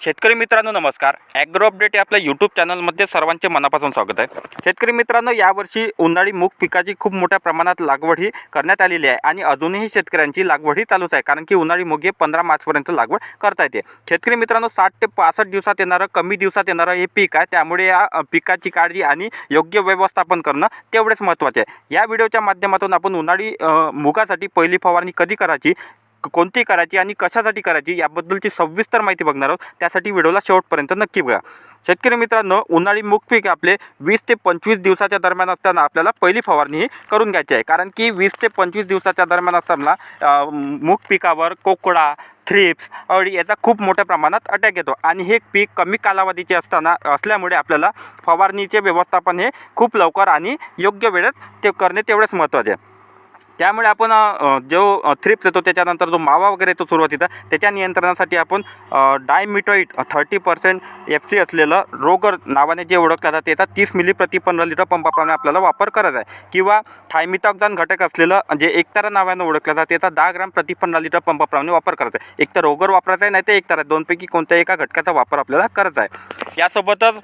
शेतकरी मित्रांनो नमस्कार. ॲग्रो अपडेट या आपल्या यूट्यूब चॅनलमध्ये सर्वांचे मनापासून स्वागत आहे. शेतकरी मित्रांनो यावर्षी उन्हाळी मूग पिकाची खूप मोठ्या प्रमाणात लागवड ही करण्यात आलेली आहे आणि अजूनही शेतकऱ्यांची लागवड ही चालूच आहे कारण की उन्हाळी मूग हे पंधरा मार्चपर्यंत लागवड करता येते. शेतकरी मित्रांनो साठ ते पासष्ट दिवसात येणारं कमी दिवसात येणारं हे पीक आहे. त्यामुळे या पिकाची काळजी आणि योग्य व्यवस्थापन करणं तेवढेच महत्त्वाचे आहे. या व्हिडिओच्या माध्यमातून आपण उन्हाळी मुगासाठी पहिली फवारणी कधी करायची कोणती करायची आणि कशासाठी करायची याबद्दलची सविस्तर माहिती बघणार आहोत. त्यासाठी व्हिडिओला शेवटपर्यंत नक्की बघा. शेतकरी मित्रांनो उन्हाळी मूग पीक आपले वीस ते पंचवीस दिवसाच्या दरम्यान असताना आपल्याला पहिली फवारणी ही करून घ्यायची आहे. कारण की वीस ते पंचवीस दिवसाच्या दरम्यान असताना मूग पिकावर कोकडा थ्रिप्स अळी याचा खूप मोठ्या प्रमाणात अटॅक येतो. आणि हे पीक कमी कालावधीचे असताना असल्यामुळे आपल्याला फवारणीचे व्यवस्थापन हे खूप लवकर आणि योग्य वेळेत ते करणे तेवढेच महत्त्वाचे आहे. त्यामुळे आपण जो थ्रिप्स येतो त्याच्यानंतर जो मावा वगैरे येतो सुरुवातीचा त्याच्या नियंत्रणासाठी आपण dimethoate thirty percent F C असलेलं रोगर नावाने जे ओळखलं जातं त्याचा तीस मिली प्रति पंधरा लिटर पंपाप्रमाणे आपल्याला वापर करायचा आहे. किंवा थायमिटॉक्झान घटक असलेलं जे एकतारा नावाने ओळखलं जातं त्याचा दहा ग्राम प्रति पंधरा लिटर पंपाप्रमाणे वापर करायचा आहे. एक तर रोगर वापरायचा आहे नाही तर एकतारा दोनपैकी कोणत्या एका घटकाचा वापर आपल्याला करायचा आहे. यासोबतच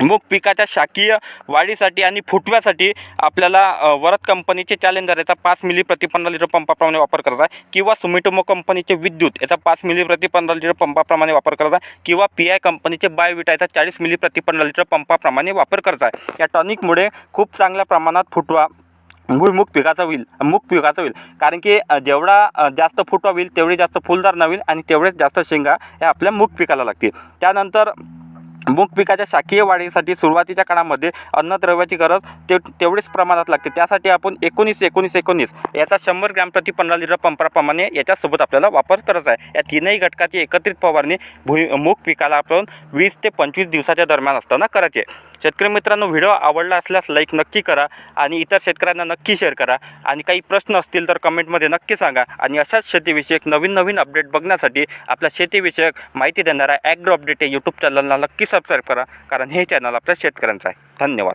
मूग पिकाच्या शाकीय वाढीसाठी आणि फुटव्यासाठी आपल्याला वरद कंपनीचे चॅलेंजर याचा पाच मिली प्रति पंधरा लिटर पंपाप्रमाणे वापर करायचा आहे. किंवा सुमिटोमो कंपनीचे विद्युत याचा पाच मिली प्रति पंधरा लिटर पंपाप्रमाणे वापर करायचा आहे. किंवा पी आय कंपनीचे बायोविटा याचा चाळीस मिली प्रति पंधरा लिटर पंपाप्रमाणे वापर करायचा आहे. या टॉनिकमुळे खूप चांगल्या प्रमाणात फुटवा मूळ पिकाचा होईल मुख पिकाचा होईल. कारण की जेवढा जास्त फुटवा होईल तेवढी जास्त फुलदार होईल आणि तेवढेच जास्त शेंगा या आपल्या मुख पिकाला लागतील. त्यानंतर मूग पिकाच्या शाकीय वाढीसाठी सुरुवातीच्या काळामध्ये अन्नद्रव्याची गरज ते तेवढीच प्रमाणात लागते. त्यासाठी आपण एकोणीस एकोणीस एकोणीस याचा शंभर ग्रॅम प्रति पंधरा लिटर पंपाप्रमाणे याच्यासोबत आपल्याला वापर करायचा आहे. या तीनही घटकाची एकत्रित फवारणी भुई मूग पिकाला आपण वीस ते पंचवीस दिवसाच्या दरम्यान असताना करायची आहे. शेतकरी मित्रांनो व्हिडिओ आवडला असल्यास लाईक नक्की करा आणि इतर शेतकऱ्यांना नक्की शेअर करा. आणि काही प्रश्न असतील तर कमेंटमध्ये नक्की सांगा. आणि अशाच शेतीविषयक नवीन नवीन अपडेट बघण्यासाठी आपल्या शेतीविषयक माहिती देणारा ॲग्रो अपडेट या यूट्यूब चॅनलला नक्की सबस्क्राईब करा. कारण हे चॅनल आपल्या शेतकऱ्यांचं आहे. धन्यवाद.